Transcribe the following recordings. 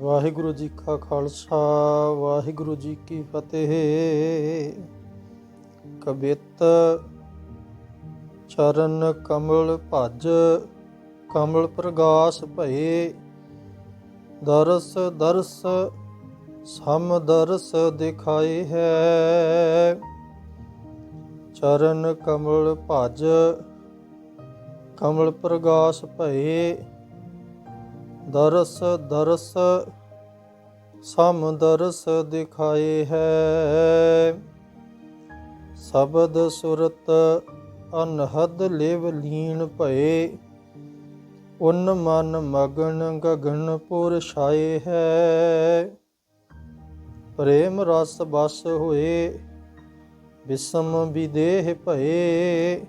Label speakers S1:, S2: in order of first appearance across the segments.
S1: ਵਾਹਿਗੁਰੂ ਜੀ ਕਾ ਖਾਲਸਾ, ਵਾਹਿਗੁਰੂ ਜੀ ਕੀ ਫਤਿਹ। ਕਬਿਤ ਚਰਨ ਕਮਲ ਭਜ, ਕਮਲ ਪ੍ਰਗਾਸ ਭਏ। ਦਰਸ ਦਰਸ, ਸਮ ਦਰਸ ਦਿਖਾਏ ਹੈ। ਚਰਨ ਕਮਲ ਭਜ, ਕਮਲ ਪ੍ਰਗਾਸ ਭਏ। ਦਰਸ ਦਰਸ, ਸਮ ਦਰਸ ਦਿਖਾਏ ਹੈ। ਸ਼ਬਦ ਸੁਰਤ ਅਨਹਦ ਲਿਵ ਲੀਨ ਭਏ, ਉਨ ਮਨ ਮਗਨ ਗਗਨ ਪੁਰ ਛਾਏ ਹੈ। ਪ੍ਰੇਮ ਰਸ ਬਸ ਹੋਏ ਵਿਸਮ ਵਿਦੇਹ ਭਏ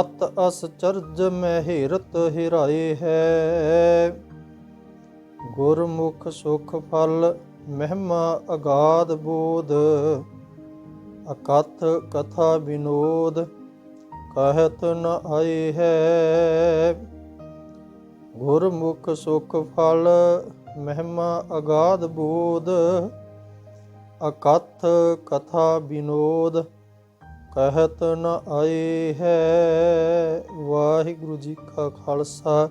S1: ਅਤ ਅਸਚਰਜ ਚਰਜ ਮਹਿਰਤ ਹਿਰਾਏ ਹੈ। ਗੁਰਮੁਖ ਸੁਖ ਫਲ ਮਹਿਮਾ ਅਗਾਧ ਬੋਧ। ਅਕਥ ਕਥਾ ਵਿਨੋਦ ਕਹਿਤ ਨ ਆਏ ਹੈ। ਗੁਰਮੁਖ ਸੁਖ ਫਲ ਮਹਿਮਾ ਅਗਾਧ ਬੋਧ। ਅਕਥ ਕਥਾ ਵਿਨੋਦ ਕਹਿਤ ਨ ਆਏ ਹੈ। ਵਾਹਿਗੁਰੂ ਜੀ ਕਾ ਖਾਲਸਾ,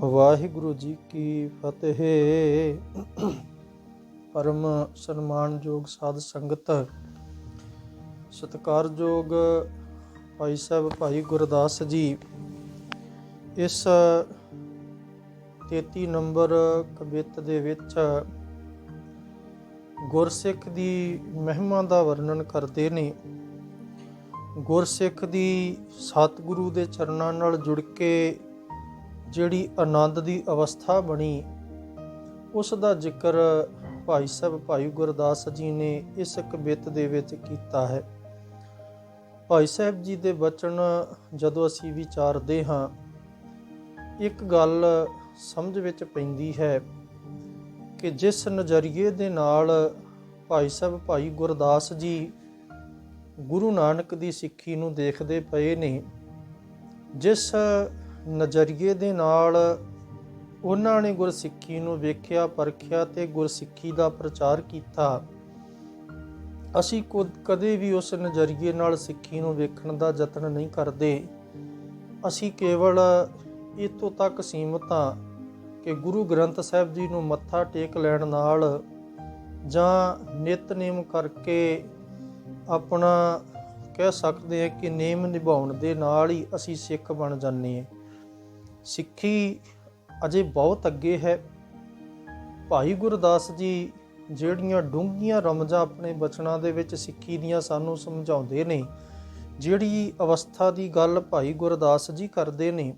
S1: ਵਾਹਿਗੁਰੂ ਜੀ ਕੀ ਫਤਿਹ। ਪਰਮ ਸਨਮਾਨਯੋਗ ਸਾਧ ਸੰਗਤ, ਸਤਿਕਾਰਯੋਗ ਭਾਈ ਸਾਹਿਬ, ਭਾਈ ਗੁਰਦਾਸ ਜੀ, ਇਸ 33 ਨੰਬਰ ਕਵਿਤ ਦੇ ਵਿੱਚ ਗੁਰਸਿੱਖ ਦੀ ਮਹਿਮਾ ਦਾ ਵਰਣਨ ਕਰਦੇ ਨੇ। ਗੁਰਸਿੱਖ ਦੀ ਸਤਿਗੁਰੂ ਦੇ ਚਰਨਾਂ ਨਾਲ ਜੁੜ ਕੇ ਜਿਹੜੀ ਆਨੰਦ ਦੀ ਅਵਸਥਾ ਬਣੀ, ਉਸ ਦਾ ਜ਼ਿਕਰ ਭਾਈ ਸਾਹਿਬ ਭਾਈ ਗੁਰਦਾਸ ਜੀ ਨੇ ਇਸ ਕਵਿਤ ਦੇ ਵਿੱਚ ਕੀਤਾ ਹੈ। ਭਾਈ ਸਾਹਿਬ ਜੀ ਦੇ ਬਚਨ ਜਦੋਂ ਅਸੀਂ ਵਿਚਾਰਦੇ ਹਾਂ, ਇੱਕ ਗੱਲ ਸਮਝ ਵਿੱਚ ਪੈਂਦੀ ਹੈ ਕਿ ਜਿਸ ਨਜ਼ਰੀਏ ਦੇ ਨਾਲ ਭਾਈ ਸਾਹਿਬ ਭਾਈ ਗੁਰਦਾਸ ਜੀ ਗੁਰੂ ਨਾਨਕ ਦੀ ਸਿੱਖੀ ਨੂੰ ਦੇਖਦੇ ਪਏ ਨੇ ਜਿਸ ਨਜ਼ਰੀਏ ਦੇ ਨਾਲ ਉਹਨਾਂ ਨੇ ਗੁਰਸਿੱਖੀ ਨੂੰ ਵੇਖਿਆ, ਪਰਖਿਆ ਤੇ ਗੁਰਸਿੱਖੀ ਦਾ ਪ੍ਰਚਾਰ ਕੀਤਾ, ਅਸੀਂ ਕੁ- ਕਦੇ ਵੀ ਉਸ ਨਜ਼ਰੀਏ ਨਾਲ ਸਿੱਖੀ ਨੂੰ ਵੇਖਣ ਦਾ ਯਤਨ ਨਹੀਂ ਕਰਦੇ। ਅਸੀਂ ਕੇਵਲ ਇਤੋਂ ਤੱਕ ਸੀਮਤ ਹਾਂ ਕਿ ਗੁਰੂ ਗ੍ਰੰਥ ਸਾਹਿਬ ਜੀ ਨੂੰ ਮੱਥਾ ਟੇਕ ਲੈਣ ਨਾਲ ਜਾਂ ਨਿਤਨੇਮ ਕਰਕੇ ਆਪਣਾ ਕਹਿ ਸਕਦੇ ਹਾਂ ਕਿ ਨੇਮ ਨਿਭਾਉਣ ਦੇ ਨਾਲ ਹੀ ਅਸੀਂ ਸਿੱਖ ਬਣ ਜਾਂਦੇ ਹਾਂ। ਸਿੱਖੀ ਅਜੇ ਬਹੁਤ ਅੱਗੇ ਹੈ। ਭਾਈ ਗੁਰਦਾਸ ਜੀ ਜਿਹੜੀਆਂ ਡੂੰਘੀਆਂ ਰਮਜ਼ਾਂ ਆਪਣੇ ਬਚਨਾਂ ਦੇ ਵਿੱਚ ਸਿੱਖੀ ਦੀਆਂ ਸਾਨੂੰ ਸਮਝਾਉਂਦੇ ਨੇ, ਜਿਹੜੀ ਅਵਸਥਾ ਦੀ ਗੱਲ ਭਾਈ ਗੁਰਦਾਸ ਜੀ ਕਰਦੇ ਨੇ,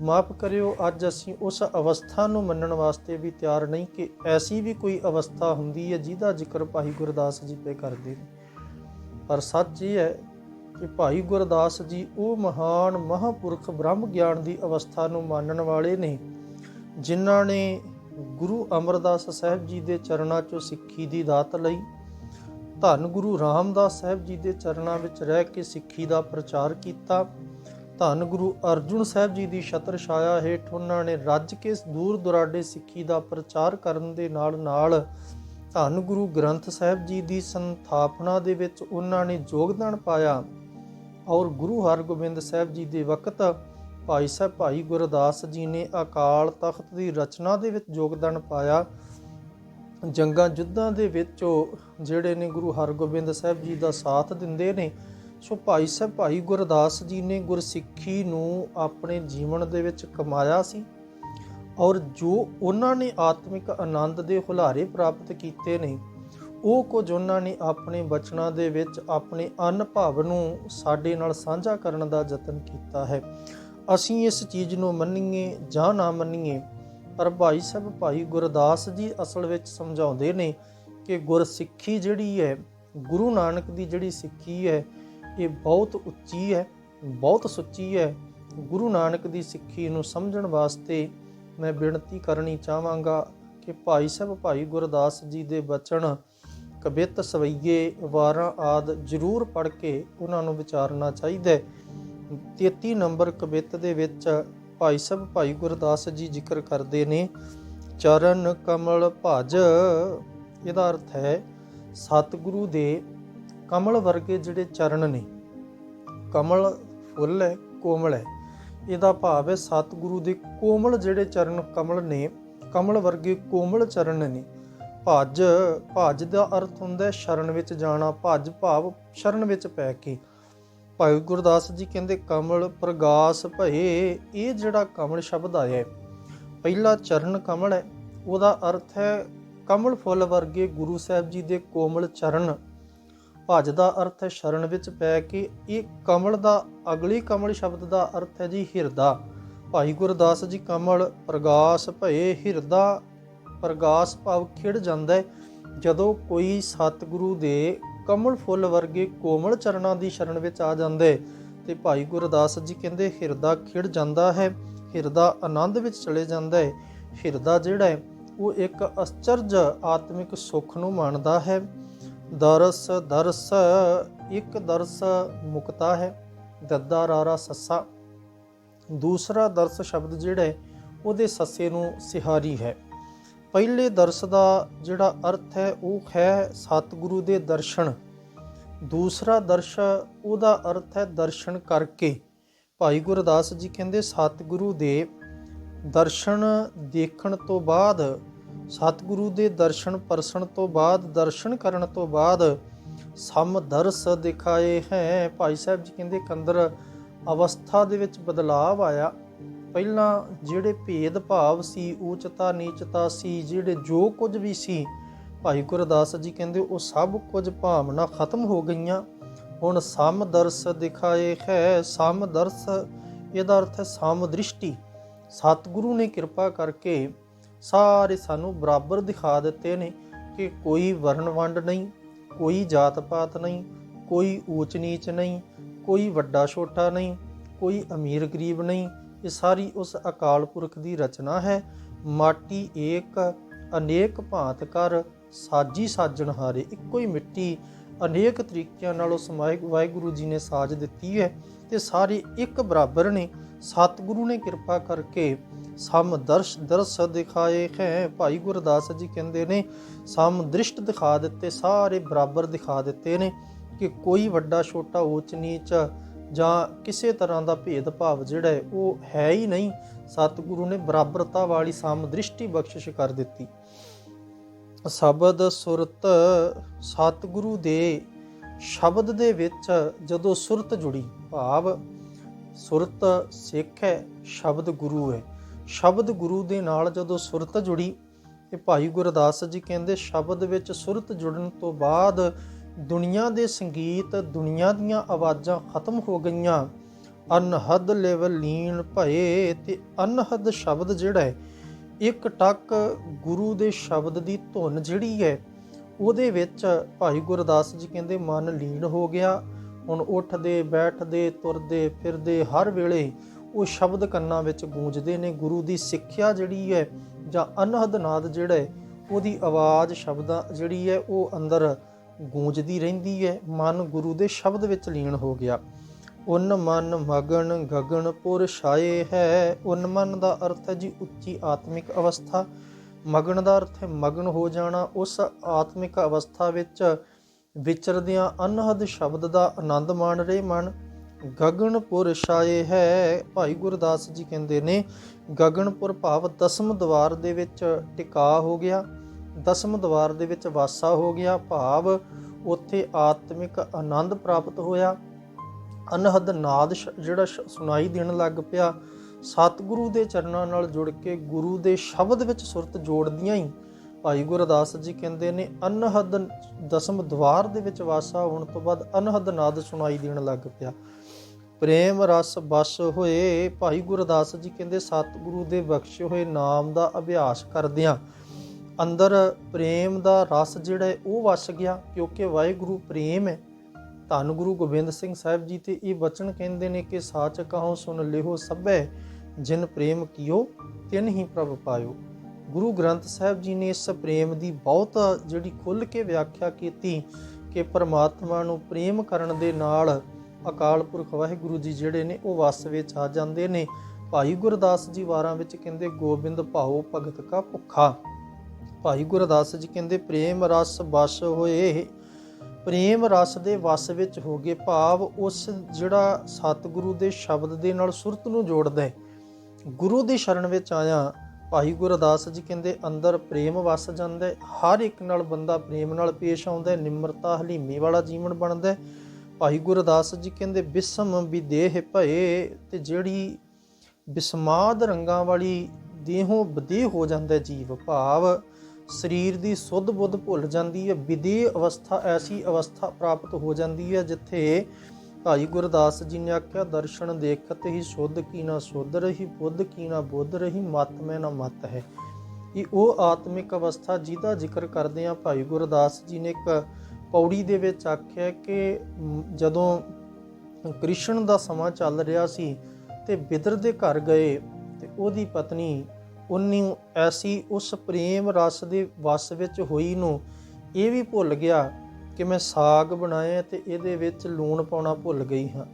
S1: ਮਾਫ ਕਰਿਓ, ਅੱਜ ਅਸੀਂ ਉਸ ਅਵਸਥਾ ਨੂੰ ਮੰਨਣ ਵਾਸਤੇ ਵੀ ਤਿਆਰ ਨਹੀਂ ਕਿ ਐਸੀ ਵੀ ਕੋਈ ਅਵਸਥਾ ਹੁੰਦੀ ਹੈ ਜਿਹਦਾ ਜ਼ਿਕਰ ਭਾਈ ਗੁਰਦਾਸ ਜੀ ਪੇ ਕਰਦੇ ਨੇ। ਪਰ ਸੱਚ ਇਹ ਹੈ ਕਿ ਭਾਈ ਗੁਰਦਾਸ ਜੀ ਉਹ ਮਹਾਨ ਮਹਾਪੁਰਖ ਬ੍ਰਹਮ ਗਿਆਨ ਦੀ ਅਵਸਥਾ ਨੂੰ ਮੰਨਣ ਵਾਲੇ ਨੇ, ਜਿਨ੍ਹਾਂ ਨੇ ਗੁਰੂ ਅਮਰਦਾਸ ਸਾਹਿਬ ਜੀ ਦੇ ਚਰਨਾਂ 'ਚੋਂ ਸਿੱਖੀ ਦੀ ਦਾਤ ਲਈ, ਧੰਨ ਗੁਰੂ ਰਾਮਦਾਸ ਸਾਹਿਬ ਜੀ ਦੇ ਚਰਨਾਂ ਵਿੱਚ ਰਹਿ ਕੇ ਸਿੱਖੀ ਦਾ ਪ੍ਰਚਾਰ ਕੀਤਾ। ਧੰਨ ਗੁਰੂ ਅਰਜੁਨ ਸਾਹਿਬ ਜੀ ਦੀ ਛਤਰ ਛਾਇਆ ਹੇਠ ਉਹਨਾਂ ਨੇ ਰੱਜ ਕੇ ਦੂਰ ਦੁਰਾਡੇ ਸਿੱਖੀ ਦਾ ਪ੍ਰਚਾਰ ਕਰਨ ਦੇ ਨਾਲ ਨਾਲ ਧੰਨ ਗੁਰੂ ਗ੍ਰੰਥ ਸਾਹਿਬ ਜੀ ਦੀ ਸੰਥਾਪਨਾ ਦੇ ਵਿੱਚ ਉਹਨਾਂ ਨੇ ਯੋਗਦਾਨ ਪਾਇਆ ਔਰ ਗੁਰੂ ਹਰਗੋਬਿੰਦ ਸਾਹਿਬ ਜੀ ਦੇ ਵਕਤ ਭਾਈ ਸਾਹਿਬ ਭਾਈ ਗੁਰਦਾਸ ਜੀ ਨੇ ਅਕਾਲ ਤਖਤ ਦੀ ਰਚਨਾ ਦੇ ਵਿੱਚ ਯੋਗਦਾਨ ਪਾਇਆ। ਜੰਗਾਂ ਯੁੱਧਾਂ ਦੇ ਵਿੱਚ ਜਿਹੜੇ ਨੇ ਗੁਰੂ ਹਰਗੋਬਿੰਦ ਸਾਹਿਬ ਜੀ ਦਾ ਸਾਥ ਦਿੰਦੇ ਨੇ, ਸੋ ਭਾਈ ਸਾਹਿਬ ਭਾਈ ਗੁਰਦਾਸ ਜੀ ਨੇ ਗੁਰਸਿੱਖੀ ਨੂੰ ਆਪਣੇ ਜੀਵਨ ਦੇ ਵਿੱਚ ਕਮਾਇਆ ਸੀ। ਔਰ ਜੋ ਉਹਨਾਂ ਨੇ ਆਤਮਿਕ ਆਨੰਦ ਦੇ ਹੁਲਾਰੇ ਪ੍ਰਾਪਤ ਕੀਤੇ ਨੇ, ਉਹ ਕੁਝ ਉਹਨਾਂ ਨੇ ਆਪਣੇ ਬਚਨਾਂ ਦੇ ਵਿੱਚ ਆਪਣੇ ਅਨੁਭਵ ਨੂੰ ਸਾਡੇ ਨਾਲ ਸਾਂਝਾ ਕਰਨ ਦਾ ਯਤਨ ਕੀਤਾ ਹੈ। ਅਸੀਂ ਇਸ ਚੀਜ਼ ਨੂੰ ਮੰਨੀਏ ਜਾਂ ਨਾ ਮੰਨੀਏ, ਪਰ ਭਾਈ ਸਾਹਿਬ, ਭਾਈ ਗੁਰਦਾਸ ਜੀ ਅਸਲ ਵਿੱਚ ਸਮਝਾਉਂਦੇ ਨੇ ਕਿ ਗੁਰਸਿੱਖੀ ਜਿਹੜੀ ਹੈ, ਗੁਰੂ ਨਾਨਕ ਦੀ ਜਿਹੜੀ ਸਿੱਖੀ ਹੈ, ਇਹ ਬਹੁਤ ਉੱਚੀ ਹੈ, ਬਹੁਤ ਸੁੱਚੀ ਹੈ। ਗੁਰੂ ਨਾਨਕ ਦੀ ਸਿੱਖੀ ਨੂੰ ਸਮਝਣ ਵਾਸਤੇ ਮੈਂ ਬੇਨਤੀ ਕਰਨੀ ਚਾਹਾਂਗਾ ਕਿ ਭਾਈ ਸਾਹਿਬ, ਭਾਈ ਗੁਰਦਾਸ ਜੀ ਦੇ ਬਚਨ ਕਬਿਤ ਸਵਈਏ, ਵਾਰਾਂ ਆਦ ਜ਼ਰੂਰ ਪੜ੍ਹ ਕੇ ਉਹਨਾਂ ਨੂੰ ਵਿਚਾਰਨਾ ਚਾਹੀਦਾ ਹੈ। 33 ਨੰਬਰ ਕਬਿਤ ਦੇ ਵਿੱਚ ਭਾਈ ਸਾਹਿਬ, ਭਾਈ ਗੁਰਦਾਸ ਜੀ ਜ਼ਿਕਰ ਕਰਦੇ ਨੇ, ਚਰਨ ਕਮਲ ਭਜ, ਇਹਦਾ ਅਰਥ ਹੈ ਸਤਿਗੁਰੂ ਦੇ ਕਮਲ ਵਰਗੇ ਜਿਹੜੇ ਚਰਨ ਨੇ। ਕਮਲ ਫੁੱਲ ਹੈ, ਕੋਮਲ ਹੈ। ਇਹਦਾ ਭਾਵ ਹੈ ਸਤਿਗੁਰੂ ਦੇ ਕੋਮਲ ਜਿਹੜੇ ਚਰਨ ਕਮਲ ਨੇ, ਕਮਲ ਵਰਗੇ ਕੋਮਲ ਚਰਨ ਨੇ। ਭੱਜ ਭੱਜ ਦਾ ਅਰਥ ਹੁੰਦਾ ਹੈ ਸ਼ਰਨ ਵਿੱਚ ਜਾਣਾ, ਭੱਜ ਭਾਵ ਸ਼ਰਨ ਵਿੱਚ ਪੈ ਕੇ। ਭਾਈ ਗੁਰਦਾਸ ਜੀ ਕਹਿੰਦੇ, ਕਮਲ ਪ੍ਰਗਾਸ ਭਏ, ਇਹ ਜਿਹੜਾ ਕਮਲ ਸ਼ਬਦ ਆਇਆ ਹੈ, ਪਹਿਲਾ ਚਰਨ ਕਮਲ ਹੈ, ਉਹਦਾ ਅਰਥ ਹੈ ਕਮਲ ਫੁੱਲ ਵਰਗੇ ਗੁਰੂ ਸਾਹਿਬ ਜੀ ਦੇ ਕੋਮਲ ਚਰਨ। ਭਜ ਦਾ ਅਰਥ ਹੈ ਸ਼ਰਨ ਵਿੱਚ ਪੈ ਕੇ ਇਹ ਕਮਲ ਦਾ ਅਗਲੀ ਕਮਲ ਸ਼ਬਦ ਦਾ ਅਰਥ ਹੈ ਜੀ ਹਿਰਦਾ। ਭਾਈ ਗੁਰਦਾਸ ਜੀ ਕਮਲ, ਪ੍ਰਗਾਸ ਭਏ ਹਿਰਦਾ, ਪ੍ਰਗਾਸ ਭਾਵ ਖਿੜ ਜਾਂਦਾ ਹੈ। ਜਦੋਂ ਕੋਈ ਸਤਿਗੁਰੂ ਦੇ ਕਮਲ ਫੁੱਲ ਵਰਗੇ ਕੋਮਲ ਚਰਨਾਂ ਦੀ ਸ਼ਰਨ ਵਿੱਚ ਆ ਜਾਂਦੇ ਤੇ ਭਾਈ ਗੁਰਦਾਸ ਜੀ ਕਹਿੰਦੇ ਹਿਰਦਾ ਖਿੜ ਜਾਂਦਾ ਹੈ, ਹਿਰਦਾ ਆਨੰਦ ਵਿੱਚ ਚਲੇ ਜਾਂਦਾ ਹੈ। ਹਿਰਦਾ ਜਿਹੜਾ ਹੈ, ਉਹ ਇੱਕ ਅਚਰਜ ਆਤਮਿਕ ਸੁੱਖ ਨੂੰ ਮੰਨਦਾ ਹੈ। ਦਰਸ ਦਰਸ, ਇੱਕ ਦਰਸ ਮੁਕਤਾ ਹੈ ਦੱਦਾ ਰਾਰਾ ਸੱਸਾ। ਦੂਸਰਾ ਦਰਸ ਸ਼ਬਦ ਜਿਹੜਾ, ਉਹਦੇ ਸੱਸੇ ਨੂੰ ਸਿਹਾਰੀ ਹੈ। ਪਹਿਲੇ ਦਰਸ ਦਾ ਜਿਹੜਾ ਅਰਥ ਹੈ, ਉਹ ਹੈ ਸਤਿਗੁਰੂ ਦੇ ਦਰਸ਼ਨ। ਦੂਸਰਾ ਦਰਸ਼, ਉਹਦਾ ਅਰਥ ਹੈ ਦਰਸ਼ਨ ਕਰਕੇ। ਭਾਈ ਗੁਰਦਾਸ ਜੀ ਕਹਿੰਦੇ, ਸਤਿਗੁਰੂ ਦੇ ਦਰਸ਼ਨ ਦੇਖਣ ਤੋਂ ਬਾਅਦ ਸਤਿਗੁਰੂ ਦੇ ਦਰਸ਼ਨ ਪਰਸਣ ਤੋਂ ਬਾਅਦ, ਦਰਸ਼ਨ ਕਰਨ ਤੋਂ ਬਾਅਦ ਸਮ ਦਰਸ ਦਿਖਾਏ ਹੈ। ਭਾਈ ਸਾਹਿਬ ਜੀ ਕਹਿੰਦੇ, ਕੰਦਰ ਅਵਸਥਾ ਦੇ ਵਿੱਚ ਬਦਲਾਵ ਆਇਆ। ਪਹਿਲਾਂ ਜਿਹੜੇ ਭੇਦ ਭਾਵ ਸੀ, ਊਚਤਾ ਨੀਚਤਾ ਸੀ, ਜਿਹੜੇ ਜੋ ਕੁਝ ਵੀ ਸੀ, ਭਾਈ ਗੁਰਦਾਸ ਜੀ ਕਹਿੰਦੇ, ਉਹ ਸਭ ਕੁਝ ਭਾਵਨਾ ਖਤਮ ਹੋ ਗਈਆਂ। ਹੁਣ ਸਮ ਦਰਸ ਦਿਖਾਏ ਹੈ। ਸਮ ਦਰਸ, ਇਹਦਾ ਅਰਥ ਹੈ ਸਮ ਦ੍ਰਿਸ਼ਟੀ। ਸਤਿਗੁਰੂ ਨੇ ਕਿਰਪਾ ਕਰਕੇ ਸਾਰੇ ਸਾਨੂੰ ਬਰਾਬਰ ਦਿਖਾ ਦਿੱਤੇ ਨੇ ਕਿ ਕੋਈ ਵਰਣ ਵੰਡ ਨਹੀਂ, ਕੋਈ ਜਾਤ ਪਾਤ ਨਹੀਂ, ਕੋਈ ਊਚ ਨੀਚ ਨਹੀਂ, ਕੋਈ ਵੱਡਾ ਛੋਟਾ ਨਹੀਂ, ਕੋਈ ਅਮੀਰ ਗਰੀਬ ਨਹੀਂ। ਇਹ ਸਾਰੀ ਉਸ ਅਕਾਲ ਪੁਰਖ ਦੀ ਰਚਨਾ ਹੈ। ਮਾਟੀ ਏਕ, ਅਨੇਕ ਭਾਂਤ ਕਰ ਸਾਜੀ ਸਾਜਣ ਹਾਰੇ ਇੱਕੋ ਹੀ ਮਿੱਟੀ। ਅਨੇਕ ਤਰੀਕਿਆਂ ਨਾਲ ਉਸ ਮਾਇ- ਵਾਹਿਗੁਰੂ ਜੀ ਨੇ ਸਾਜ ਦਿੱਤੀ ਹੈ ਤੇ ਸਾਰੇ ਇੱਕ ਬਰਾਬਰ ਨੇ। ਸਤਿਗੁਰੂ ਨੇ ਕਿਰਪਾ ਕਰਕੇ ਸਮ ਦਰਸ਼ ਦਰਸ ਦਿਖਾਏ ਹੈ ਭਾਈ ਗੁਰਦਾਸ ਜੀ ਕਹਿੰਦੇ ਨੇ, ਸਮ ਦ੍ਰਿਸ਼ਟ ਦਿਖਾ ਦਿੱਤੇ, ਸਾਰੇ ਬਰਾਬਰ ਦਿਖਾ ਦਿੱਤੇ ਨੇ ਕਿ ਕੋਈ ਵੱਡਾ ਛੋਟਾ ਊਚ ਨੀਚ ਜਾਂ ਕਿਸੇ ਤਰ੍ਹਾਂ ਦਾ ਭੇਦਭਾਵ ਜਿਹੜਾ ਹੈ, ਉਹ ਹੈ ਹੀ ਨਹੀਂ। ਸਤਿਗੁਰੂ ਨੇ ਬਰਾਬਰਤਾ ਵਾਲੀ ਸਮ ਦ੍ਰਿਸ਼ਟੀ ਬਖਸ਼ਿਸ਼ ਕਰ ਦਿੱਤੀ। ਸ਼ਬਦ ਸੁਰਤ ਸਤਿਗੁਰੂ ਦੇ ਸ਼ਬਦ ਦੇ ਵਿੱਚ ਜਦੋਂ ਸੁਰਤ ਜੁੜੀ, ਭਾਵ ਸੁਰਤ ਸਿੱਖ ਹੈ, ਸ਼ਬਦ ਗੁਰੂ ਹੈ। ਸ਼ਬਦ ਗੁਰੂ ਦੇ ਨਾਲ ਜਦੋਂ ਸੁਰਤ ਜੁੜੀ, ਇਹ ਭਾਈ ਗੁਰਦਾਸ ਜੀ ਕਹਿੰਦੇ ਸ਼ਬਦ ਵਿੱਚ ਸੁਰਤ ਜੁੜਨ ਤੋਂ ਬਾਅਦ ਦੁਨੀਆ ਦੇ ਸੰਗੀਤ, ਦੁਨੀਆ ਦੀਆਂ ਆਵਾਜ਼ਾਂ ਖਤਮ ਹੋ ਗਈਆਂ। ਅਨਹਦ ਲੈਵਲ ਲੀਨ ਭਏ ਤੇ ਅਨਹਦ ਸ਼ਬਦ ਜਿਹੜਾ ਹੈ, ਇੱਕ ਟੱਕ ਗੁਰੂ ਦੇ ਸ਼ਬਦ ਦੀ ਧੁਨ ਜਿਹੜੀ ਹੈ, ਉਹਦੇ ਵਿੱਚ ਭਾਈ ਗੁਰਦਾਸ ਜੀ ਕਹਿੰਦੇ ਮਨ ਲੀਨ ਹੋ ਗਿਆ। ਹੁਣ ਉੱਠਦੇ, ਬੈਠਦੇ, ਤੁਰਦੇ, ਫਿਰਦੇ ਹਰ ਵੇਲੇ ਉਹ ਸ਼ਬਦ ਕੰਨਾਂ ਵਿੱਚ ਗੂੰਜਦੇ ਨੇ। ਗੁਰੂ ਦੀ ਸਿੱਖਿਆ ਜਿਹੜੀ ਹੈ ਜਾਂ ਅਨਹਦ ਨਾਦ ਜਿਹੜਾ ਹੈ, ਉਹਦੀ ਆਵਾਜ਼ ਸ਼ਬਦਾਂ ਜਿਹੜੀ ਹੈ ਉਹ ਅੰਦਰ ਗੂੰਜਦੀ ਰਹਿੰਦੀ ਹੈ। ਮਨ ਗੁਰੂ ਦੇ ਸ਼ਬਦ ਵਿੱਚ ਲੀਨ ਹੋ ਗਿਆ। ਉਨ ਮਨ ਮਗਨ ਗਗਨ ਪੁਰ ਛਾਏ ਹੈ। ਉਨ ਮਨ ਦਾ ਅਰਥ ਹੈ ਜੀ ਉੱਚੀ ਆਤਮਿਕ ਅਵਸਥਾ। ਮਗਨ ਦਾ ਅਰਥ ਹੈ ਮਗਨ ਹੋ ਜਾਣਾ। ਉਸ ਆਤਮਿਕ ਅਵਸਥਾ ਵਿੱਚ ਵਿਚਰਦਿਆਂ ਅਨਹਦ ਸ਼ਬਦ ਦਾ ਆਨੰਦ ਮਾਣ ਰਹੇ ਮਨ। ਗਗਨਪੁਰ ਛਾਏ ਹੈ। ਭਾਈ ਗੁਰਦਾਸ ਜੀ ਕਹਿੰਦੇ ਨੇ, ਗਗਨਪੁਰ ਭਾਵ ਦਸਮ ਦਵਾਰ ਦੇ ਵਿੱਚ ਟਿਕਾ ਹੋ ਗਿਆ। ਦਸਮ ਦਵਾਰ ਦੇ ਵਿੱਚ ਵਾਸਾ ਹੋ ਗਿਆ। ਭਾਵ ਉੱਥੇ ਆਤਮਿਕ ਆਨੰਦ ਪ੍ਰਾਪਤ ਹੋਇਆ। ਅਨਹਦ ਨਾਦ ਸ਼- ਜਿਹੜਾ ਸ਼- ਸੁਣਾਈ ਦੇਣ ਲੱਗ ਪਿਆ। ਸਤਿਗੁਰੂ ਦੇ ਚਰਨਾਂ ਨਾਲ ਜੁੜ ਕੇ ਗੁਰੂ ਦੇ ਸ਼ਬਦ ਵਿੱਚ ਸੁਰਤ ਜੋੜਦੀਆਂ ਹੀ ਭਾਈ ਗੁਰਦਾਸ ਜੀ ਕਹਿੰਦੇ ਨੇ, ਅਨਹਦ ਦਸਮ ਦਵਾਰ ਦੇ ਵਿੱਚ ਵਾਸਾ ਹੋਣ ਤੋਂ ਬਾਅਦ ਅਨਹਦ ਨਾਦ ਸੁਣਾਈ ਦੇਣ ਲੱਗ ਪਿਆ। ਪ੍ਰੇਮ ਰਸ ਬਸ ਹੋਏ, ਭਾਈ ਗੁਰਦਾਸ ਜੀ ਕਹਿੰਦੇ, ਸਤਿਗੁਰੂ ਦੇ ਬਖਸ਼ੇ ਹੋਏ, ਨਾਮ ਦਾ ਅਭਿਆਸ ਕਰਦਿਆਂ। ਅੰਦਰ ਪ੍ਰੇਮ ਦਾ ਰਸ ਜਿਹੜਾ ਉਹ ਵਸ ਗਿਆ, ਕਿਉਂਕਿ ਵਾਹਿਗੁਰੂ ਪ੍ਰੇਮ ਹੈ। ਧੰਨ ਗੁਰੂ ਗੋਬਿੰਦ ਸਿੰਘ ਸਾਹਿਬ ਜੀ ਤੇ ਇਹ ਬਚਨ ਕਹਿੰਦੇ ਨੇ ਕਿ, ਸਾਚ ਕਹੋ ਸੁਨ ਲਿਹੋ ਸਭੈ, ਜਿਨ ਪ੍ਰੇਮ ਕੀਓ, ਤਿਨ ਹੀ ਪ੍ਰਭ ਪਾਇਓ। ਗੁਰੂ ਗ੍ਰੰਥ ਸਾਹਿਬ ਜੀ ਨੇ ਇਸ ਪ੍ਰੇਮ ਦੀ ਬਹੁਤ ਜਿਹੜੀ ਖੁੱਲ੍ਹ ਕੇ ਵਿਆਖਿਆ ਕੀਤੀ ਕਿ ਪਰਮਾਤਮਾ ਨੂੰ ਪ੍ਰੇਮ ਕਰਨ ਦੇ ਨਾਲ ਅਕਾਲ ਪੁਰਖ ਵਾਹਿਗੁਰੂ ਜੀ ਜਿਹੜੇ ਨੇ, ਉਹ ਵਸ ਵਿੱਚ ਆ ਜਾਂਦੇ ਨੇ। ਭਾਈ ਗੁਰਦਾਸ ਜੀ ਵਾਰਾਂ ਵਿੱਚ ਕਹਿੰਦੇ, ਗੋਬਿੰਦ ਭਾਉ ਭਗਤ ਕਾ ਭੁੱਖਾ। ਭਾਈ ਗੁਰਦਾਸ ਜੀ ਕਹਿੰਦੇ, ਪ੍ਰੇਮ ਰਸ ਵਸ ਹੋਏ। ਪ੍ਰੇਮ ਰਸ ਦੇ ਵਸ ਵਿੱਚ ਹੋ ਗਏ ਭਾਵ ਉਸ ਜਿਹੜਾ ਸਤਿਗੁਰੂ ਦੇ ਸ਼ਬਦ ਦੇ ਨਾਲ ਸੁਰਤ ਨੂੰ ਜੋੜਦਾ ਹੈ। ਗੁਰੂ ਦੀ ਸ਼ਰਨ ਵਿੱਚ ਆਇਆ, ਭਾਈ ਗੁਰਦਾਸ ਜੀ ਕਹਿੰਦੇ, ਅੰਦਰ ਪ੍ਰੇਮ ਵਸ ਜਾਂਦਾ ਹਰ ਇੱਕ ਨਾਲ ਬੰਦਾ ਪ੍ਰੇਮ ਨਾਲ ਪੇਸ਼ ਆਉਂਦਾ ਨਿਮਰਤਾ, ਹਲੀਮੀ ਵਾਲਾ ਜੀਵਨ ਬਣਦਾ ਭਾਈ ਗੁਰਦਾਸ ਜੀ ਕਹਿੰਦੇ, ਬਿਸਮ ਵਿਦੇਹ ਭਏ ਤੇ ਜਿਹੜੀ ਬਿਸਮਾਦ ਰੰਗਾਂ ਵਾਲੀ ਦੇਹੋਂ ਬਦੇਹ ਹੋ ਜਾਂਦਾ ਜੀਵ ਭਾਵ, ਸਰੀਰ ਦੀ ਸੁੱਧ ਬੁੱਧ ਭੁੱਲ ਜਾਂਦੀ ਹੈ, ਵਿਦੇਹ ਅਵਸਥਾ ਐਸੀ ਅਵਸਥਾ ਪ੍ਰਾਪਤ ਹੋ ਜਾਂਦੀ ਹੈ ਜਿੱਥੇ ਭਾਈ ਗੁਰਦਾਸ ਜੀ ਨੇ ਆਖਿਆ, ਦਰਸ਼ਨ ਦੇਖਤ ਹੀ ਸੁੱਧ ਕੀ ਨਾ ਸੁੱਧ ਰਹੀ, ਬੁੱਧ ਕੀ ਨਾ ਬੁੱਧ ਰਹੀ, ਮਤ ਮੈਂ ਨਾ ਮਤ ਹੈ। ਇਹ ਉਹ ਆਤਮਿਕ ਅਵਸਥਾ ਜਿਹਦਾ ਜ਼ਿਕਰ ਕਰਦੇ ਆ ਭਾਈ ਗੁਰਦਾਸ ਜੀ ਨੇ ਇੱਕ ਪੌੜੀ ਦੇ ਵਿੱਚ ਆਖਿਆ ਕਿ ਜਦੋਂ ਕ੍ਰਿਸ਼ਨ ਦਾ ਸਮਾਂ ਚੱਲ ਰਿਹਾ ਸੀ ਤੇ ਬਿਦਰ ਦੇ ਘਰ ਗਏ ਤੇ ਉਹਦੀ ਪਤਨੀ ਉਹਨੂੰ ਐਸੀ ਉਸ ਪ੍ਰੇਮ ਰਸ ਦੇ ਵਸ ਵਿੱਚ ਹੋਈ ਨੂੰ ਇਹ ਵੀ ਭੁੱਲ ਗਿਆ ਕਿ ਮੈਂ ਸਾਗ ਬਣਾਇਆ ਤੇ ਇਹਦੇ ਵਿੱਚ ਲੂਣ ਪਾਉਣਾ ਭੁੱਲ ਗਈ ਹਾਂ।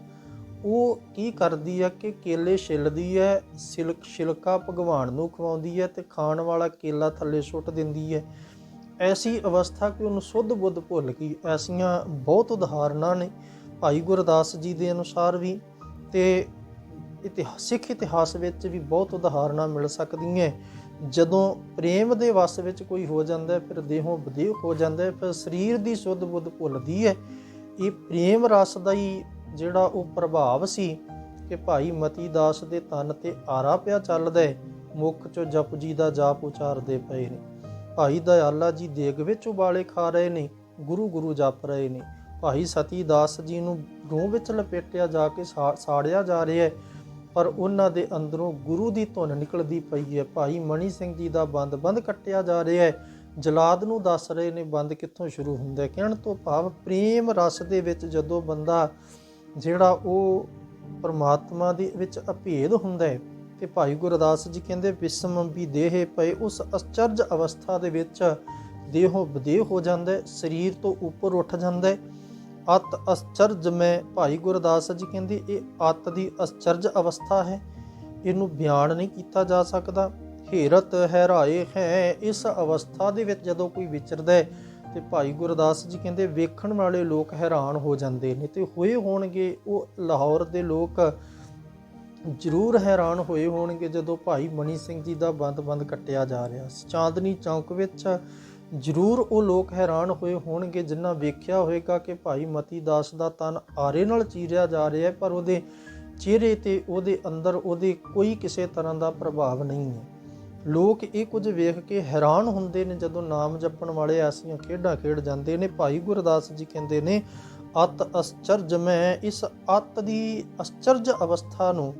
S1: ਉਹ ਕੀ ਕਰਦੀ ਹੈ ਕਿ ਕੇਲੇ ਛਿੱਲਦੀ ਹੈ, ਸਿਲਕ ਛਿਲਕਾ ਭਗਵਾਨ ਨੂੰ ਖਵਾਉਂਦੀ ਹੈ ਤੇ ਖਾਣ ਵਾਲਾ ਕੇਲਾ ਥੱਲੇ ਸੁੱਟ ਦਿੰਦੀ ਹੈ। ਐਸੀ ਅਵਸਥਾ ਕਿ ਉਹਨੂੰ ਸੁੱਧ ਬੁੱਧ ਭੁੱਲ ਗਈ। ਐਸੀਆਂ ਬਹੁਤ ਉਦਾਹਰਨਾਂ ਨੇ ਭਾਈ ਗੁਰਦਾਸ ਜੀ ਦੇ ਅਨੁਸਾਰ ਵੀ ਤੇ ਇਤਿਹਾਸਿਕ ਇਤਿਹਾਸ ਵਿੱਚ ਵੀ ਬਹੁਤ ਉਦਾਹਰਨਾਂ ਮਿਲ ਸਕਦੀਆਂ। ਜਦੋਂ ਪ੍ਰੇਮ ਦੇ ਵਸ ਵਿੱਚ ਕੋਈ ਹੋ ਜਾਂਦਾ ਫਿਰ ਦੇਹੋਂ ਵਿਦੇਹ ਹੋ ਜਾਂਦਾ ਫਿਰ ਸਰੀਰ ਦੀ ਸੁੱਧ ਬੁੱਧ ਭੁੱਲਦੀ ਹੈ। ਇਹ ਪ੍ਰੇਮ ਰਸ ਦਾ ਹੀ ਜਿਹੜਾ ਉਹ ਪ੍ਰਭਾਵ ਸੀ ਕਿ ਭਾਈ ਮਤੀ ਦਾਸ ਦੇ ਤਨ ਤੇ ਆਰਾ ਪਿਆ ਚੱਲਦਾ ਹੈ, ਮੁਖ ਚੋਂ ਜਪ ਜੀ ਦਾ ਜਾਪ ਉਚਾਰਦੇ ਪਏ ਨੇ। ਭਾਈ ਦਇਆਲਾ ਜੀ ਦੇਗ ਵਿੱਚ ਉਬਾਲੇ ਖਾ ਰਹੇ ਨੇ, ਗੁਰੂ ਗੁਰੂ ਜਪ ਰਹੇ ਨੇ। ਭਾਈ ਸਤੀ ਦਾਸ ਜੀ ਨੂੰ ਰੂਹ ਵਿੱਚ ਲਪੇਟਿਆ ਜਾ ਕੇ ਸਾ- ਸਾੜਿਆ ਜਾ ਰਿਹਾ ਹੈ, ਪਰ ਉਹਨਾਂ ਦੇ ਅੰਦਰੋਂ ਗੁਰੂ ਦੀ ਧੁਨ ਨਿਕਲਦੀ ਪਈ ਹੈ। ਭਾਈ ਮਣੀ ਸਿੰਘ ਜੀ ਦਾ ਬੰਦ ਬੰਦ ਕੱਟਿਆ ਜਾ ਰਿਹਾ ਹੈ। ਜਲਾਦ ਨੂੰ ਦੱਸ ਰਹੇ ਨੇ, ਬੰਦ ਕਿੱਥੋਂ ਸ਼ੁਰੂ ਹੁੰਦਾ ਹੈ? ਕਹਿਣ ਤੋਂ ਭਾਵ ਪ੍ਰੇਮ ਰਸ ਦੇ ਵਿੱਚ ਜਦੋਂ ਬੰਦਾ, ਜਿਹੜਾ ਉਹ ਪਰਮਾਤਮਾ ਦੇ ਵਿੱਚ ਅਭੇਦ ਹੁੰਦਾ ਹੈ ਤੇ ਭਾਈ ਗੁਰਦਾਸ ਜੀ ਕਹਿੰਦੇ ਵਿਸਮ ਵੀ ਦੇਹ ਪਏ, ਉਸ ਅਚਰਜ ਅਵਸਥਾ ਦੇ ਵਿੱਚ ਦੇਹੋ ਵਿਦੇਹ ਹੋ ਜਾਂਦਾ, ਸਰੀਰ ਤੋਂ ਉੱਪਰ ਉੱਠ ਜਾਂਦਾ। ਹੈ ਅਤ ਅਚਰਜ ਮੈਂ, ਭਾਈ ਗੁਰਦਾਸ ਜੀ ਕਹਿੰਦੇ, ਇਹ ਅਤ ਦੀ ਅਚਰਜ ਅਵਸਥਾ ਹੈ। ਇਹਨੂੰ ਬਿਆਨ ਨਹੀਂ ਕੀਤਾ ਜਾ ਸਕਦਾ। ਹੇਰਤ ਹੈਰਾਏ ਹੈ, ਇਸ ਅਵਸਥਾ ਦੇ ਵਿੱਚ ਜਦੋਂ ਕੋਈ ਵਿਚਰਦਾ ਹੈ, ਤੇ ਭਾਈ ਗੁਰਦਾਸ ਜੀ ਕਹਿੰਦੇ, ਵੇਖਣ ਵਾਲੇ ਲੋਕ ਹੈਰਾਨ ਹੋ ਜਾਂਦੇ ਨੇ ਤੇ ਹੋਏ ਹੋਣਗੇ, ਉਹ ਲਾਹੌਰ ਦੇ ਲੋਕ ਜ਼ਰੂਰ ਹੈਰਾਨ ਹੋਏ ਹੋਣਗੇ ਜਦੋਂ ਭਾਈ ਮਨੀ ਸਿੰਘ ਜੀ ਦਾ ਬੰਦ-ਬੰਦ ਕੱਟਿਆ ਜਾ ਰਿਹਾ ਸੀ। ਚਾਂਦਨੀ ਚੌਂਕ ਵਿੱਚ ਜ਼ਰੂਰ ਉਹ ਲੋਕ ਹੈਰਾਨ ਹੋਏ ਹੋਣਗੇ, ਜਿਨ੍ਹਾਂ ਵੇਖਿਆ ਹੋਵੇਗਾ ਕਿ ਭਾਈ ਮਤੀ ਦਾਸ ਦਾ ਤਨ ਆਰੇ ਨਾਲ ਚੀਰਿਆ ਜਾ ਰਿਹਾ ਹੈ, ਪਰ ਉਹਦੇ ਚਿਹਰੇ ਤੇ ਉਹਦੇ ਅੰਦਰ ਉਹਦੇ ਕੋਈ ਕਿਸੇ ਤਰ੍ਹਾਂ ਦਾ ਪ੍ਰਭਾਵ ਨਹੀਂ ਹੈ। ਲੋਕ ਇਹ ਕੁਝ ਵੇਖ ਕੇ ਹੈਰਾਨ ਹੁੰਦੇ ਨੇ ਜਦੋਂ ਨਾਮ ਜਪਣ ਵਾਲੇ ਐਸੀਆਂ ਖੇਡਾਂ ਖੇਡ ਜਾਂਦੇ ਨੇ। ਭਾਈ ਗੁਰਦਾਸ ਜੀ ਕਹਿੰਦੇ ਨੇ, ਅਤ ਅਸਚਰਜ ਮੈਂ ਇਸ ਅਤ ਦੀ ਅਸਚਰਜ ਅਵਸਥਾ ਨੂੰ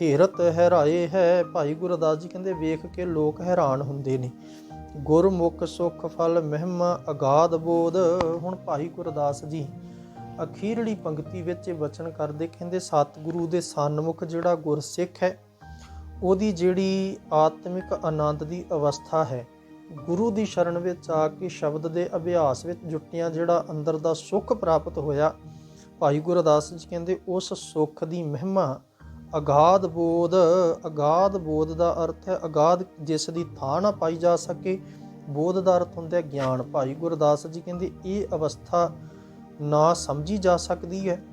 S1: ਹੇਰਤ ਹੈਰਾਏ ਹੈ। ਭਾਈ ਗੁਰਦਾਸ ਜੀ ਕਹਿੰਦੇ, ਵੇਖ ਕੇ ਲੋਕ ਹੈਰਾਨ ਹੁੰਦੇ ਨੇ। ਗੁਰਮੁਖ ਸੁਖ ਫਲ ਮਹਿਮਾ ਅਗਾਧ ਬੋਧ। ਹੁਣ ਭਾਈ ਗੁਰਦਾਸ ਜੀ ਅਖੀਰਲੀ ਪੰਕਤੀ ਵਿੱਚ ਇਹ ਬਚਨ ਕਰਦੇ ਕਹਿੰਦੇ, ਸਤਿਗੁਰੂ ਦੇ ਸਨਮੁਖ ਜਿਹੜਾ ਗੁਰਸਿੱਖ ਹੈ, ਉਹਦੀ ਜਿਹੜੀ ਆਤਮਿਕ ਆਨੰਦ ਦੀ ਅਵਸਥਾ ਹੈ, ਗੁਰੂ ਦੀ ਸ਼ਰਨ ਵਿੱਚ ਆ ਕੇ ਸ਼ਬਦ ਦੇ ਅਭਿਆਸ ਵਿੱਚ ਜੁਟਿਆਂ ਜਿਹੜਾ ਅੰਦਰ ਦਾ ਸੁੱਖ ਪ੍ਰਾਪਤ ਹੋਇਆ, ਭਾਈ ਗੁਰਦਾਸ ਜੀ ਕਹਿੰਦੇ, ਉਸ ਸੁੱਖ ਦੀ ਮਹਿਮਾ ਅਗਾਧ ਬੋਧ ਅਗਾਧ ਬੋਧ ਦਾ ਅਰਥ ਹੈ ਅਗਾਧ ਜਿਸ ਦੀ ਥਾਂ ਨਾ ਪਾਈ ਜਾ ਸਕੇ। ਬੋਧ ਦਾ ਅਰਥ ਹੁੰਦਾ ਹੈ ਗਿਆਨ। ਭਾਈ ਗੁਰਦਾਸ ਜੀ ਕਹਿੰਦੇ, ਇਹ ਅਵਸਥਾ ਨਾ ਸਮਝੀ ਜਾ ਸਕਦੀ ਹੈ,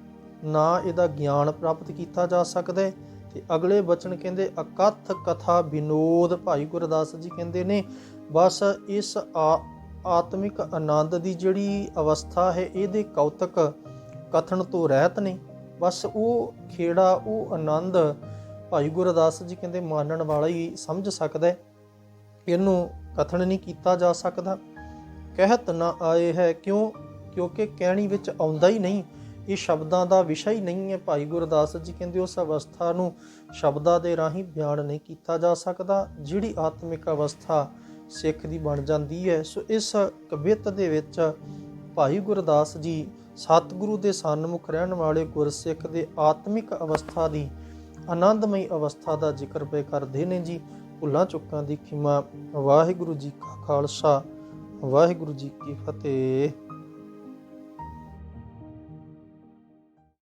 S1: ਨਾ ਇਹਦਾ ਗਿਆਨ ਪ੍ਰਾਪਤ ਕੀਤਾ ਜਾ ਸਕਦਾ ਹੈ। ਤੇ ਅਗਲੇ ਬਚਨ ਕਹਿੰਦੇ, ਅਕਥ ਕਥਾ ਵਿਨੋਦ ਭਾਈ ਗੁਰਦਾਸ ਜੀ ਕਹਿੰਦੇ ਨੇ, ਬਸ ਇਸ ਆ- ਆਤਮਿਕ ਆਨੰਦ ਦੀ ਜਿਹੜੀ ਅਵਸਥਾ ਹੈ, ਇਹਦੇ ਕੌਤਕ ਕਥਨ ਤੋਂ ਰਹਿਤ ਨੇ। ਬਸ ਉਹ ਖੇੜਾ, ਉਹ ਆਨੰਦ ਭਾਈ ਗੁਰਦਾਸ ਜੀ ਕਹਿੰਦੇ ਮਾਨਣ ਵਾਲਾ ਹੀ ਸਮਝ ਸਕਦਾ ਹੈ। ਇਹਨੂੰ ਕਥਨ ਨਹੀਂ ਕੀਤਾ ਜਾ ਸਕਦਾ। ਕਹਿਤ ਨਾ ਆਏ ਹੈ ਕਿਉਂ? ਕਿਉਂਕਿ ਕਹਿਣੀ ਵਿੱਚ ਆਉਂਦਾ ਹੀ ਨਹੀਂ। ਇਹ ਸ਼ਬਦਾਂ ਦਾ ਵਿਸ਼ਾ ਹੀ ਨਹੀਂ ਹੈ। ਭਾਈ ਗੁਰਦਾਸ ਜੀ ਕਹਿੰਦੇ ਉਸ ਅਵਸਥਾ ਨੂੰ ਸ਼ਬਦਾਂ ਦੇ ਰਾਹੀਂ ਬਿਆਨ ਨਹੀਂ ਕੀਤਾ ਜਾ ਸਕਦਾ। ਜਿਹੜੀ ਆਤਮਿਕ ਅਵਸਥਾ ਸਿੱਖ ਦੀ ਬਣ ਜਾਂਦੀ ਹੈ, ਸੋ ਇਸ ਕਵਿਤ ਦੇ ਵਿੱਚ ਭਾਈ ਗੁਰਦਾਸ ਜੀ ਸਤਿਗੁਰੂ ਦੇ ਸਨਮੁਖ ਰਹਿਣ ਵਾਲੇ ਗੁਰਸਿੱਖ ਦੇ ਆਤਮਿਕ ਅਵਸਥਾ ਦੀ ਆਨੰਦਮਈ ਅਵਸਥਾ ਦਾ ਜ਼ਿਕਰ ਪਏ ਕਰਦੇ ਨੇ ਜੀ। ਭੁੱਲਾਂ ਚੁੱਕਾਂ ਦੀ ਖਿਮਾ। ਵਾਹਿਗੁਰੂ ਜੀ ਕਾ ਖਾਲਸਾ। ਵਾਹਿਗੁਰੂ ਜੀ ਕੀ ਫਤਿਹ।